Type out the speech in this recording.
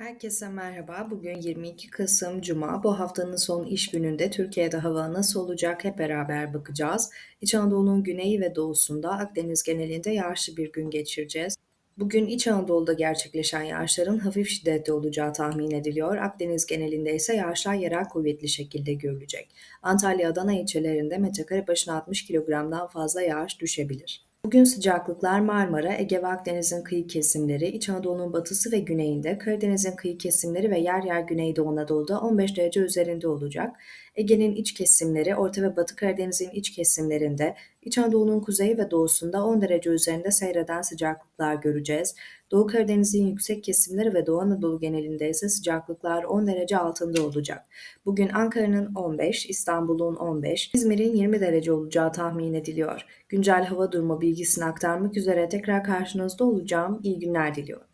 Herkese merhaba. Bugün 22 Kasım Cuma. Bu haftanın son iş gününde Türkiye'de hava nasıl olacak hep beraber bakacağız. İç Anadolu'nun güneyi ve doğusunda Akdeniz genelinde yağışlı bir gün geçireceğiz. Bugün İç Anadolu'da gerçekleşen yağışların hafif şiddetli olacağı tahmin ediliyor. Akdeniz genelinde ise yağışlar yerel kuvvetli şekilde görülecek. Antalya, Adana ilçelerinde metrekare başına 60 kilogramdan fazla yağış düşebilir. Bugün sıcaklıklar Marmara, Ege ve Akdeniz'in kıyı kesimleri, İç Anadolu'nun batısı ve güneyinde, Karadeniz'in kıyı kesimleri ve yer yer Güneydoğu Anadolu'da 15 derece üzerinde olacak. Ege'nin iç kesimleri, Orta ve Batı Karadeniz'in iç kesimlerinde, İç Anadolu'nun kuzey ve doğusunda 10 derece üzerinde seyreden sıcaklıklar göreceğiz. Doğu Karadeniz'in yüksek kesimleri ve Doğu Anadolu genelinde ise sıcaklıklar 10 derece altında olacak. Bugün Ankara'nın 15, İstanbul'un 15, İzmir'in 20 derece olacağı tahmin ediliyor. Güncel hava durumu bilgisini aktarmak üzere tekrar karşınızda olacağım. İyi günler diliyorum.